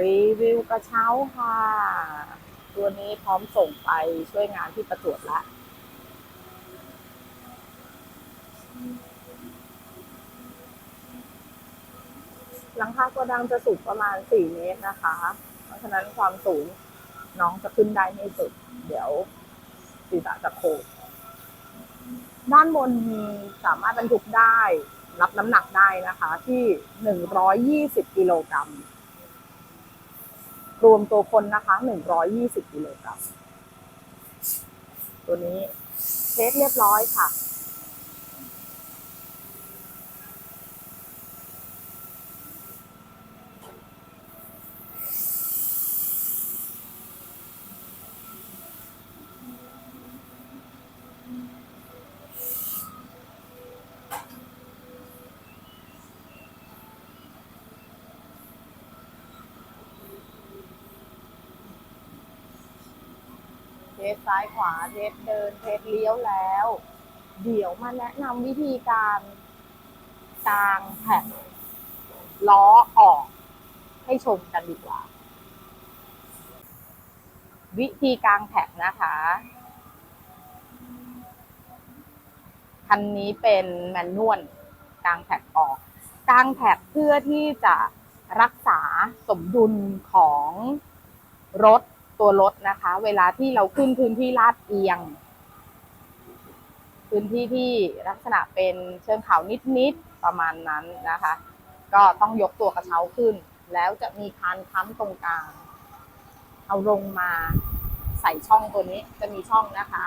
รีวิวกระเช้าค่ะ ตัวนี้พร้อมส่งไปช่วยงานที่ประจวบละหลังคาโกดังจะสูงประมาณ 4 เมตรนะคะ เพราะฉะนั้นความสูงน้องจะขึ้นได้ไม่สุด เดี๋ยวศีรษะจะโคงด้านบนสามารถบรรทุกได้ รับน้ำหนักได้นะคะ ที่ 120 กิโลกรัม รวมตัวคนนะคะ 120กิโลกรัมตัวนี้เทสเรียบร้อยค่ะ สซ้ายขวาเทสเดินเทสเลี้ยวแล้ว เดี๋ยวมาแนะนำวิธีการกางแผ่นล้อออกให้ชมกันดีกว่า วิธีกางแท็กนะคะคันนี้เป็นแมนนวลกางแท็กออกกางแท็กเพื่อที่จะรักษาสมดุลของรถ ตัวรถนะคะ เวลาที่เราขึ้นพื้นที่ลาดเอียง พื้นที่ที่ลักษณะเป็นเชิงเขานิดๆประมาณนั้นนะคะ ก็ต้องยกตัวกระเช้าขึ้น แล้วจะมีคานค้ำตรงกลาง เอาลงมาใส่ช่องตัวนี้จะมีช่องนะคะ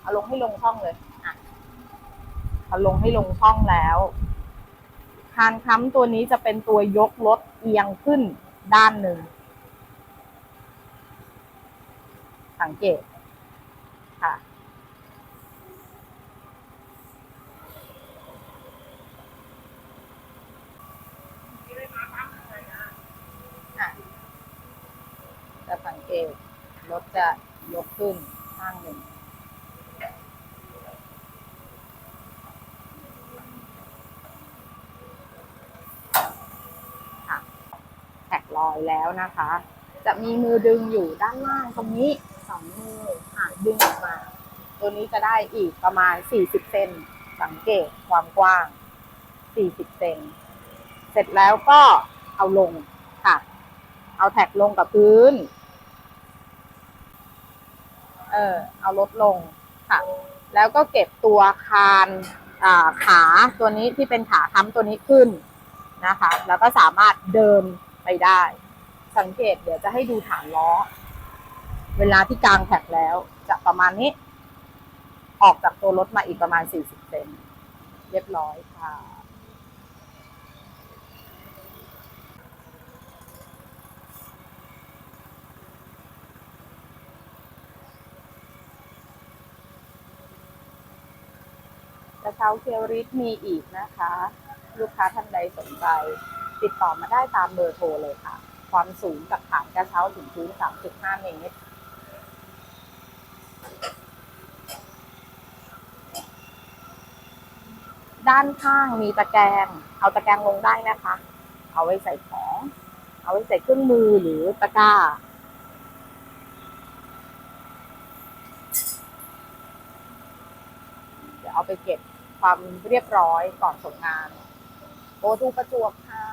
เอาลงให้ลงช่องเลยอะเอาลงให้ลงช่องแล้วคานค้ำตัวนี้จะเป็นตัวยกรถเอียงขึ้นด้านหนึ่ง สังเกตค่ะ จะสังเกตรถจะยกขึ้นข้างหนึ่งค่ะแท็กลอยแล้วนะคะ จะมีมือดึงอยู่ด้านล่างตรงนี้ องมืออะดึงออกมา ตัวนี้จะได้อีกประมาณ 40 เซนสังเกตความกว้าง 40 เซนเสร็จแล้วก็เอาลงค่ะ เอาแท็กลงกับพื้น เออ เอารถลงค่ะ แล้วก็เก็บตัวคานาขาตัวนี้ที่เป็นขาค้ำตัวนี้ขึ้นนะคะ แล้วก็สามารถเดินไปได้ สังเกตเดี๋ยวจะให้ดูฐานล้อ เวลาที่กลางแท็กแล้วจะประมาณนี้ ออกจากตัวรถมาอีกประมาณ 40เซนเรียบร้อยค่ะกระเช้าเคียวริสมีอีกนะคะ ลูกค้าท่านใดสนใจ ติดต่อมาได้ตามเบอร์โทรเลยค่ะ ความสูงจากฐานกระเช้าถึงพื้น 3.5 เมตร ด้านข้างมีตะแกรงเอาตะแกรงลงได้นะคะ เอาไว้ใส่ของ เอาไว้ใส่เครื่องมือหรือตะกร้า เดี๋ยวเอาไปเก็บความเรียบร้อยก่อนส่งงาน โอทูประจวบค่ะ